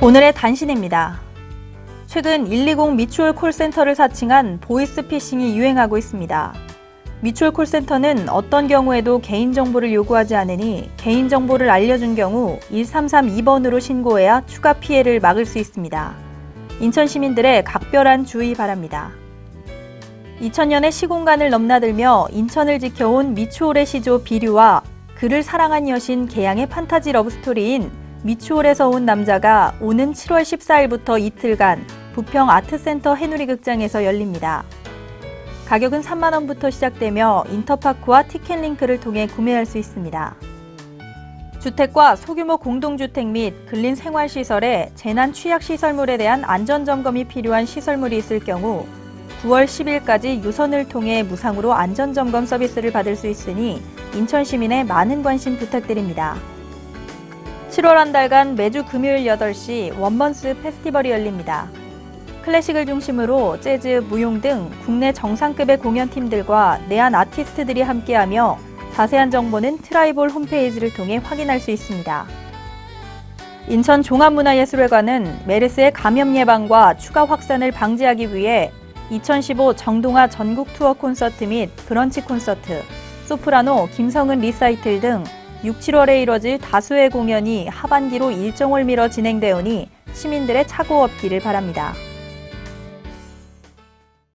오늘의 단신입니다. 최근 120 미추홀 콜센터를 사칭한 보이스피싱이 유행하고 있습니다. 미추홀 콜센터는 어떤 경우에도 개인정보를 요구하지 않으니 개인정보를 알려준 경우 1332번으로 신고해야 추가 피해를 막을 수 있습니다. 인천 시민들의 각별한 주의 바랍니다. 2000년의 시공간을 넘나들며 인천을 지켜온 미추홀의 시조 비류와 그를 사랑한 여신 개양의 판타지 러브스토리인 미추홀에서 온 남자가 오는 7월 14일부터 이틀간 부평 아트센터 해누리 극장에서 열립니다. 가격은 3만 원부터 시작되며 인터파크와 티켓링크를 통해 구매할 수 있습니다. 주택과 소규모 공동주택 및 근린 생활시설에 재난 취약 시설물에 대한 안전점검이 필요한 시설물이 있을 경우 9월 10일까지 유선을 통해 무상으로 안전점검 서비스를 받을 수 있으니 인천 시민의 많은 관심 부탁드립니다. 7월 한 달간 매주 금요일 8시 원먼스 페스티벌이 열립니다. 클래식을 중심으로 재즈, 무용 등 국내 정상급의 공연팀들과 내한 아티스트들이 함께하며 자세한 정보는 트라이볼 홈페이지를 통해 확인할 수 있습니다. 인천 종합문화예술회관은 메르스의 감염 예방과 추가 확산을 방지하기 위해 2015 정동아 전국 투어 콘서트 및 브런치 콘서트, 소프라노 김성은 리사이틀 등 6, 7월에 이뤄질 다수의 공연이 하반기로 일정을 미뤄 진행되오니 시민들의 착오 없기를 바랍니다.